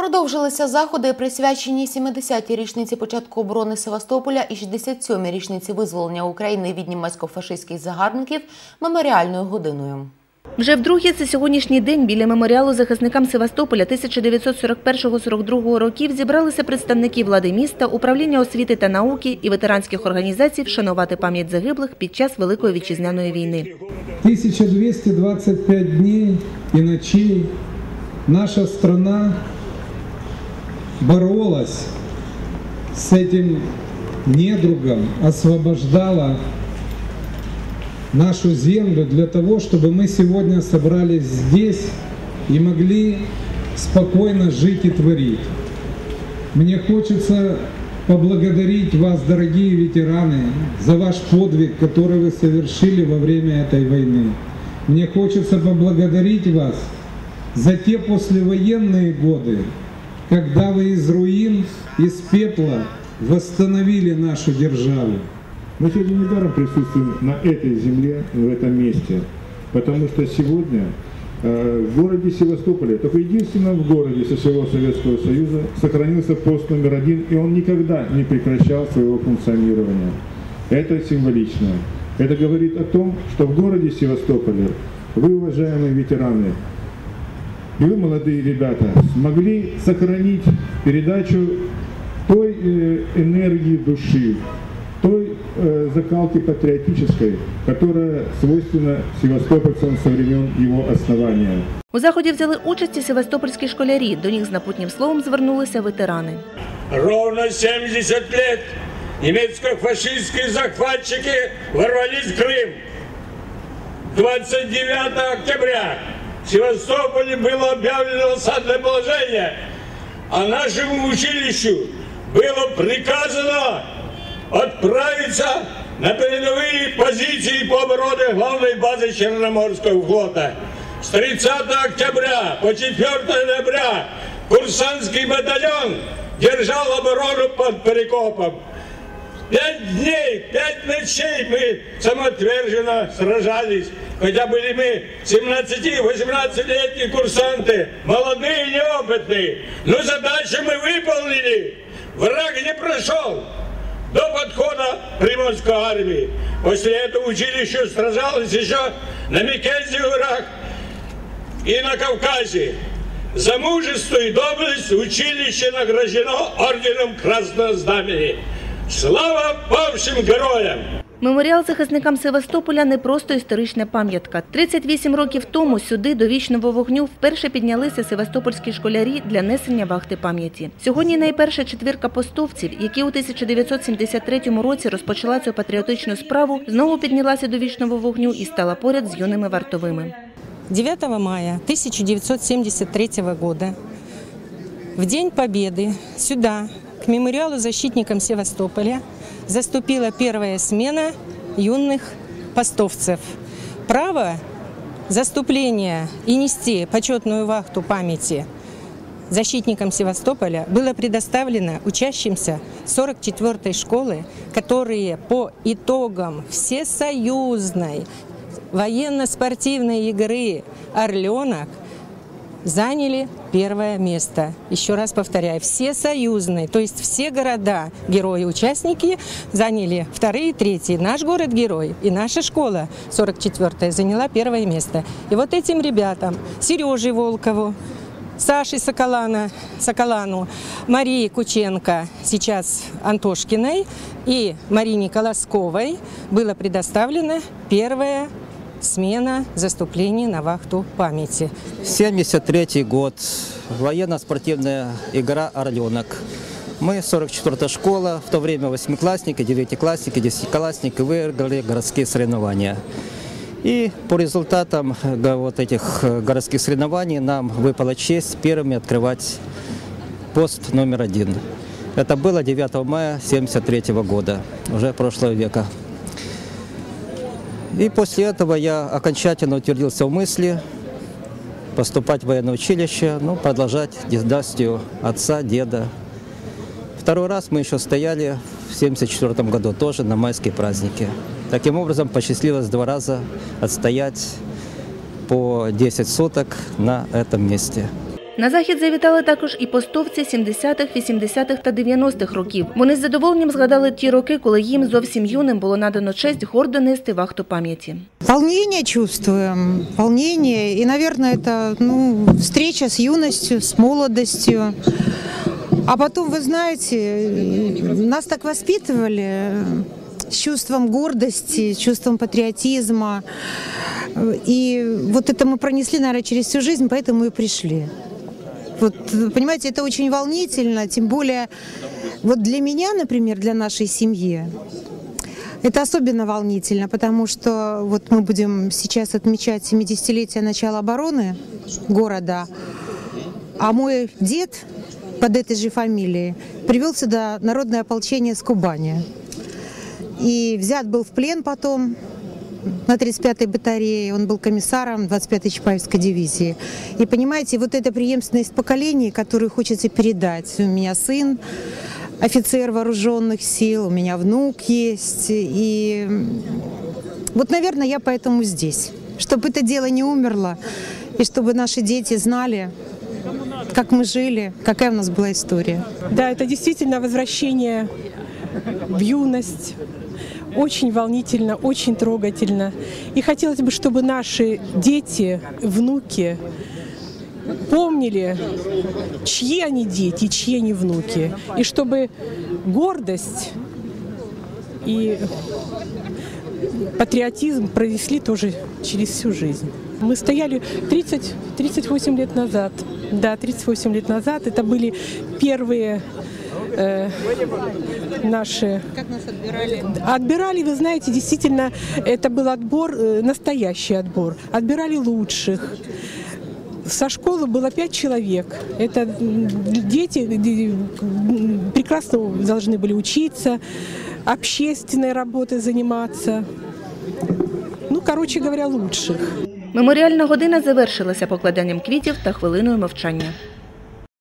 Продовжилися заходи, присвячені 70-й річниці початку оборони Севастополя і 67-й річниці визволення України від німецько-фашистських загарбників меморіальною годиною. Вже вдруге це сьогоднішній день біля меморіалу захисникам Севастополя 1941-42 років зібралися представники влади міста, управління освіти та науки і ветеранських організацій вшанувати пам'ять загиблих під час Великої вітчизняної війни. 1225 дней и ночей наша страна боролась с этим недругом, освобождала нашу землю для того, чтобы мы сегодня собрались здесь и могли спокойно жить и творить. Мне хочется поблагодарить вас, дорогие ветераны, за ваш подвиг, который вы совершили во время этой войны. Мне хочется поблагодарить вас за те послевоенные годы, когда вы из руин, из пепла восстановили нашу державу. Мы сегодня недаром присутствуем на этой земле, в этом месте, потому что сегодня э, в городе Севастополе, только единственном в городе со всего Советского Союза, сохранился пост номер один, и он никогда не прекращал своего функционирования. Это символично. Это говорит о том, что в городе Севастополе вы, уважаемые ветераны, и вы, молодые ребята, смогли сохранить передачу той э, энергии души, той э, закалки патриотической, которая свойственна севастопольцам со времен его основания. У заході взяли участь і севастопольські школярі. До них з напутнім словом звернулися ветерани. Ровно 70 лет немецко-фашистские захватчики ворвались в Крым. 29 октября в Севастополе было объявлено осадное положение, а нашему училищу было приказано отправиться на передовые позиции по обороне главной базы Черноморского флота. С 30 октября по 4 ноября курсантский батальон держал оборону под Перекопом. Пять дней, пять ночей мы самоотверженно сражались. Хотя были мы 17-18-летние курсанты, молодые и неопытные. Но задачу мы выполнили. Враг не прошел до подхода Приморской армии. После этого училище сражалось еще на Микензе горах и на Кавказе. За мужество и доблесть училище награждено орденом Красного Знамени. Слава павшим героям! Меморіал захисникам Севастополя не просто історична пам'ятка. 38 років тому сюди до вічного вогню вперше піднялися севастопольські школярі для несення вахти пам'яті. Сьогодні найперша четвірка постовців, які у 1973 році розпочала цю патріотичну справу, знову піднялася до вічного вогню і стала поряд з юними вартовими. 9 мая 1973 года, в День Победы, сюда, к мемориалу защитникам Севастополя, заступила первая смена юных постовцев. Право заступления и нести почетную вахту памяти защитникам Севастополя было предоставлено учащимся 44-й школы, которые по итогам всесоюзной военно-спортивной игры «Орленок» заняли первое место. Еще раз повторяю, все союзные, то есть все города, герои-участники заняли вторые третьи. Наш город-герой и наша школа 44-я заняла первое место. И вот этим ребятам, Сереже Волкову, Саше Соколана, Соколану, Марии Кученко, сейчас Антошкиной и Марине Колосковой было предоставлено первое смена заступлений на вахту памяти. 73 год. Военно-спортивная игра «Орленок». Мы 44 школа, в то время восьмиклассники, девятиклассники, десятиклассники выиграли городские соревнования. И по результатам да, вот этих э, городских соревнований нам выпала честь первыми открывать пост номер один. Это было 9 мая 1973 года, уже прошлого века. И после этого я окончательно утвердился в мысли поступать в военное училище, ну, продолжать династию отца, деда. Второй раз мы еще стояли в 1974 году, тоже на майские праздники. Таким образом, посчастливилось два раза отстоять по 10 суток на этом месте. На захід завітали також і постовці 70-х, 80-х та 90-х років. Вони з задоволенням згадали ті роки, коли їм зовсім юним було надано честь гордо нести вахту пам'яті. Волнение чувствуем, волнение. И, наверное, это ну, встреча с юностью, с молодостью. А потом, вы знаете, нас так воспитывали с чувством гордости, с чувством патриотизма. И вот это мы пронесли, наверное, через всю жизнь, поэтому и пришли. Вот, понимаете, это очень волнительно, тем более вот для меня, например, для нашей семьи, это особенно волнительно, потому что вот мы будем сейчас отмечать 70-летие начала обороны города, а мой дед под этой же фамилией привел сюда народное ополчение с Кубани. И взят был в плен потом на 35-й батарее, он был комиссаром 25-й Чапаевской дивизии. И понимаете, вот эта преемственность поколений, которую хочется передать. У меня сын, офицер вооруженных сил, у меня внук есть. И вот, наверное, я поэтому здесь. Чтобы это дело не умерло, и чтобы наши дети знали, как мы жили, какая у нас была история. Да, это действительно возвращение в юность. Очень волнительно, очень трогательно. И хотелось бы, чтобы наши дети, внуки помнили, чьи они дети, чьи они внуки. И чтобы гордость и патриотизм пронесли тоже через всю жизнь. Мы стояли 30, 38 лет назад. Да, 38 лет назад. Это были первые э, наши... Как нас отбирали? Отбирали, вы знаете, действительно, это был отбор, э, настоящий отбор. Отбирали лучших. Со школы было пять человек. Это м, дети д- м, прекрасно должны были учиться, общественной работой заниматься. Ну, короче говоря, лучших. Меморіальна година завершилася покладанням квітів та хвилиною мовчання.